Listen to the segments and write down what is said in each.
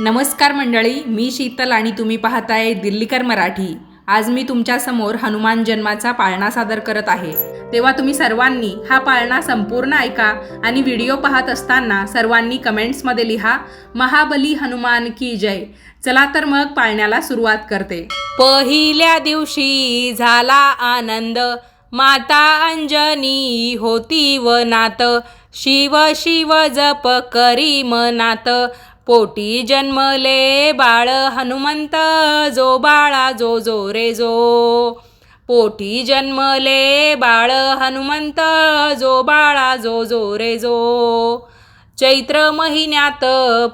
नमस्कार मंडळी मी शीतल आणि तुम्ही पाहताय दिल्लीकर मराठी. आज मी तुमच्यासमोर हनुमान जन्माचा पाळणा सादर करत आहे. तेव्हा तुम्ही सर्वांनी हा पाळणा संपूर्ण ऐका आणि व्हिडिओ पाहत असताना सर्वांनी कमेंट्समध्ये लिहा महाबली हनुमान की जय. चला तर मग पाळण्याला सुरुवात करते. पहिल्या दिवशी झाला आनंद. माता अंजनी होती व नात शिव शिव जप करी मनात. पोटी जन्मले बाळ हनुमंत जो बाळा जो जो रे जो. पोटी जन्मले बाळ हनुमंत जो बाळा जो जो रे जो. चैत्र महिन्यात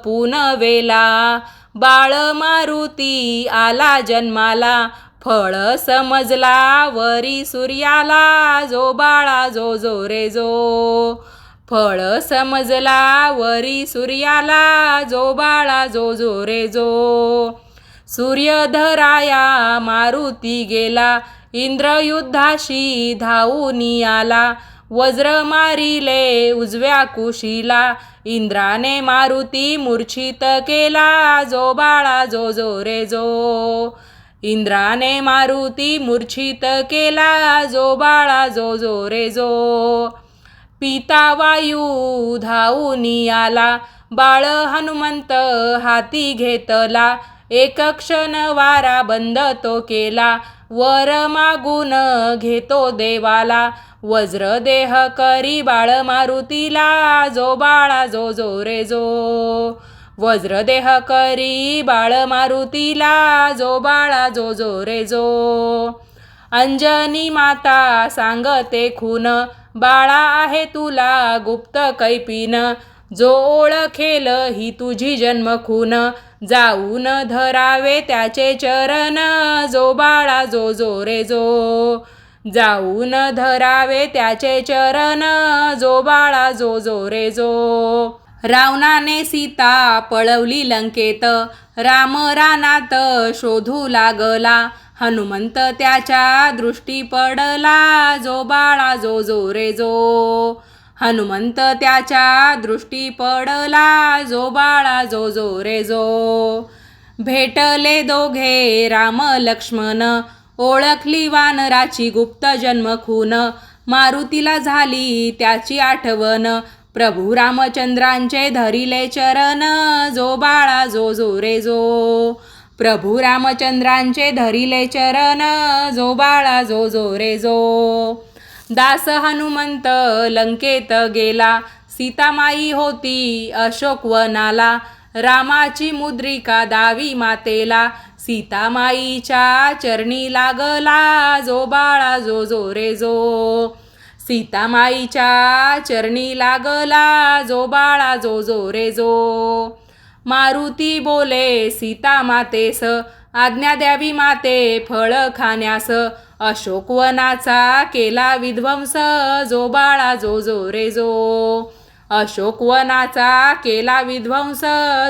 पुनवेला बाळ मारुती आला जन्माला फळ समजला वरी सूर्याला जो बाळा जो जो रे जो. फळ समजला वरी सूर्याला जो बाळा जो जो रे जो. सूर्यधराया मारुती गेला इंद्रयुद्धाशी धावूनी आला वज्र मारिले उजव्या कुशीला इंद्राने मारुती मूर्छित केला जो बाळा जो जो रे जो. इंद्राने मारुती मूर्छित केला जो बाळा जो जो रे जो. पिता वायू धावूनी आला बाळ हनुमंत हाती घेतला. एक क्षण वारा बंद तो केला वर मागून घेतो देवाला. वज्र देह करी बाळ मारुतीला जो बाळा जो जो रे जो. वज्र देह करी बाळ मारुतीला जो बाळा जो जो रे जो. अंजनी माता सांगते खून बाळा आहे तुला गुप्त कैपीन. जो ओळखेल ही तुझी जन्म खून जाऊन धरावे त्याचे चरण. जो बाळा जो जो रे जो. जाऊन धरावे त्याचे चरण. जो बाळा जो जो रे जो. रावणाने सीता पळवली लंकेत. राम रानात शोधू लागला. हनुमंत त्याच्या दृष्टी पडला जो बाळा जो जो रे जो. हनुमंत त्याच्या दृष्टी पडला जो बाळा जो जो रे जो. भेटले दोघे राम लक्ष्मण ओळखली वानराची गुप्त जन्म खून मारुतीला झाली त्याची आठवण प्रभू रामचंद्रांचे धरिले चरण जो बाळा जो जो रे जो. प्रभू रामचंद्रांचे धरिले चरण जो बाळा जो जो रे जो. दास हनुमंत लंकेत गेला सीतामाई होती अशोकवनाला रामाची मुद्रिका दावी मातेला सीतामाईच्या चरणी लागला जो बाळा जो जो रे जो. सीतामाईच्या चरणी लागला जो बाळा जो जो रे जो. मारुती बोले सीता मातेस आज्ञा द्यावी माते फळ खाण्यास. अशोकवनाचा केला विध्वंस जो बाळा जो जो रे जो. अशोकवनाचा केला विध्वंस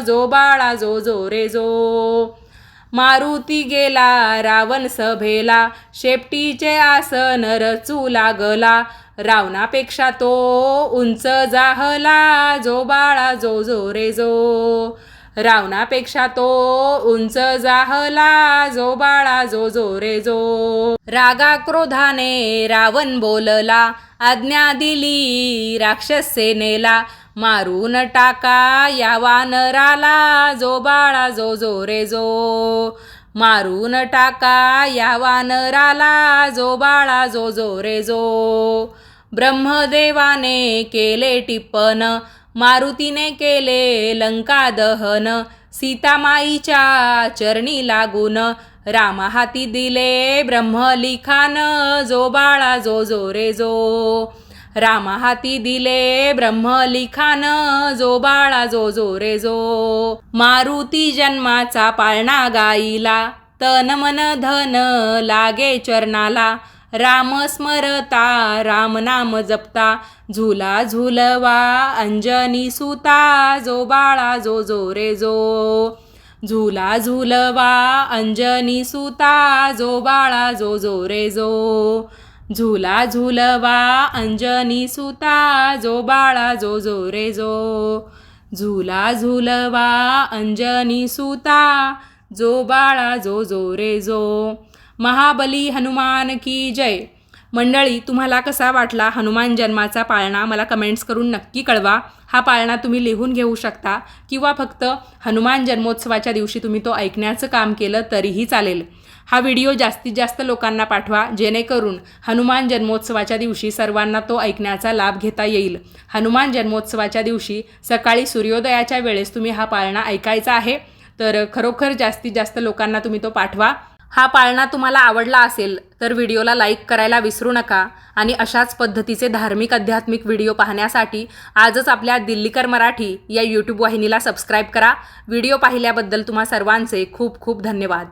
जो बाळा जो जो रे जो. मारुती गेला रावण सभेला शेपटीचे आसन रचू लागला. रावणापेक्षा तो उंच जाहला जो बाळा जो जो रे जो. रावणापेक्षा तो उंच जाहला जो बाळा जो जो रे जो. रागा क्रोधाने रावण बोलला आज्ञा दिली राक्षस सेनेला मारून टाका या वानराला जो बाळा जो जो रे जो. मारून टाका या वानराला जो बाळा जो जो रे जो. ब्रह्मदेवाने केले टिप्पण मारुतीने केले लंका दहन सीतामाईच्या चरणी लागून राम हाती दिले ब्रह्मलिखान जो बाळा जो जो रे जो. रामा हाती दिले ब्रह्मलिखान जो बाळा जो जो रे जो. मारुती जन्माचा पाळणा गाईला तन मन धन लागे चरणाला. राम स्मरता राम नाम जपता झुला झुलवा अंजनी सुता जो बाळा जो जो रे जो. झुला झुलवा अंजनी सुता जो बाळा जो जो रे जो. झुला झुलवा अंजनी सुता जो बाळा जो जो रे जो. झुला झुलवा अंजनी सुता जो बाळा जो जो रे जो. महाबली हनुमान की जय. मंडळी तुम्हाला कसा वाटला हनुमान जन्माचा पाळणा? मला कमेंट्स करून नक्की कळवा. हा पाळणा तुम्ही लिहून घेऊ शकता किंवा फक्त हनुमान जन्मोत्सवाच्या दिवशी तुम्ही तो ऐकण्याचं काम केलं तरीही चालेल. हा व्हिडिओ जास्तीत जास्त लोकांना पाठवा जेणेकरून हनुमान जन्मोत्सवाच्या दिवशी सर्वांना तो ऐकण्याचा लाभ घेता येईल. हनुमान जन्मोत्सवाच्या दिवशी सकाळी सूर्योदयाच्या वेळेस तुम्ही हा पाळणा ऐकायचा आहे. तर खरोखर जास्तीत जास्त लोकांना तुम्ही तो पाठवा. हा पाळणा तुम्हाला आवडला असेल तर व्हिडिओला लाईक करायला विसरू नका आणि अशाच पद्धतीचे धार्मिक आध्यात्मिक व्हिडिओ पाहण्यासाठी आजच आपल्या दिल्लीकर मराठी या यूट्यूब वाहिनीला सबस्क्राईब करा. व्हिडिओ पाहिल्याबद्दल तुम्हा सर्वांचे खूप खूप धन्यवाद.